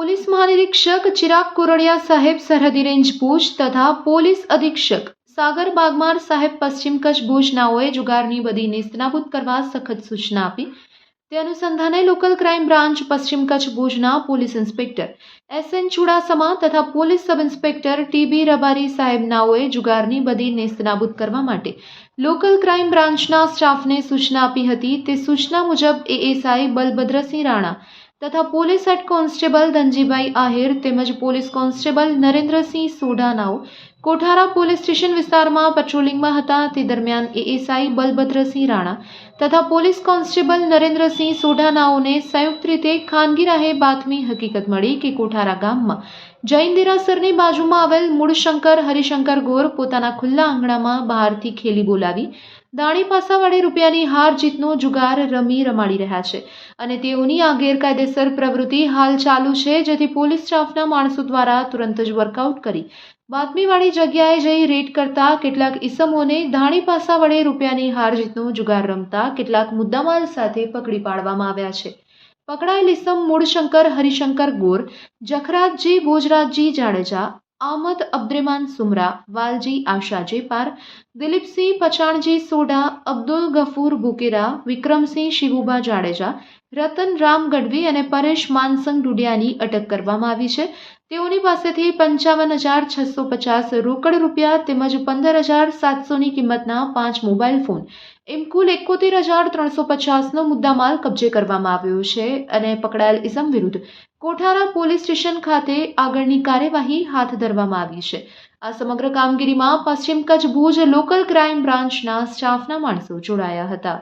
અધિક્ષક ચિરાગ કોરડિયા સાહેબ સરહદી રેન્જ ભુજ તથા પોલીસ અધિક્ષક સાગર બાગમાર સાહેબ પશ્ચિમ કચ્છ ભુજનાઓએ જુગારની બધી નેસ્તનાબૂદ કરવા સખત સૂચના આપી. તે અનુસંધાને લોકલ ક્રાઇમ બ્રાન્ચ પશ્ચિમ કચ્છ ભુજના police inspector S N Chudasama તથા police sub inspector T B Rabari સાહેબનાઓએ જુગારની બધી નેસ્તનાબૂદ કરવા માટે લોકલ ક્રાઇમ બ્રાન્ચના સ્ટાફને સૂચના આપી હતી. તે સૂચના મુજબ એએસઆઈ બલભદ્રસિંહ રાણા તથા police head constable Dhanjibhai Ahir તેમજ પોલીસ કોન્સ્ટેબલ નરેન્દ્રસિંહ સોઢાનાઓ કોઠારા પોલીસ સ્ટેશન વિસ્તારમાં પેટ્રોલિંગમાં હતા. તે દરમિયાન એએસઆઈ બલભદ્રસિંહ રાણા તથા પોલીસ કોન્સ્ટેબલ નરેન્દ્રસિંહ સોઢાનાઓને સંયુક્ત રીતે ખાનગી રાહે બાતમી હકીકત મળી કે કોઠારા ગામમાં જૈન દેરાસરની બાજુમાં આવેલ મૂળશંકર, હરિશંકર ગોર પોતાના ખુલ્લા આંગણામાં બહારથી ખેલી બોલાવી દાણી પાસા વડે રૂપિયાની હાર જીતનો જુગાર રમી રમાડી રહ્યા છે અને તેઓની આ ગેરકાયદેસર પ્રવૃત્તિ હાલ ચાલુ છે, જેથી પોલીસ સ્ટાફના માણસો દ્વારા તુરંત જ વર્કઆઉટ કરી બાતમીવાળી જગ્યાએ જઈ રેડ કરતા કેટલાક ઈસમોને ધાણી પાસા વડે રૂપિયાની હાર જીતનો જુગાર રમતા કેટલાક મુદ્દામાલ સાથે પકડી પાડવામાં આવ્યા છે. પકડાયેલ ઈસમ મૂળશંકર, હરિશંકર ગોર જખરાજજી ભોજરાજજી જાડેજા આમદ અબ્દ્રેમાન સુમરા, વાલજી આશાજી પાર, દિલીપસિંહ પચાણજી સોઢા, અબ્દુલ ગફૂર બુકેરા, વિક્રમસિંહ શિવુબા જાડેજા રતન રામ ગઢવી અને પરેશ માનસંગ ડુડિયાની અટક કરવામાં આવી છે. તેઓની પાસેથી પંચાવન હજાર છસો પચાસ રોકડ રૂપિયા તેમજ પંદર હજાર સાતસોની કિંમતના પાંચ મોબાઈલ ફોન, એમ કુલ એકોતેર હજાર ત્રણસો પચાસનો મુદ્દામાલ કબજે કરવામાં આવ્યો છે અને પકડાયેલ ઇસમ વિરુદ્ધ કોઠારા પોલીસ સ્ટેશન ખાતે આગળની કાર્યવાહી હાથ ધરવામાં આવી છે. આ સમગ્ર કામગીરીમાં પશ્ચિમ કચ્છ ભુજ લોકલ ક્રાઇમ બ્રાન્ચના સ્ટાફના માણસો જોડાયા હતા.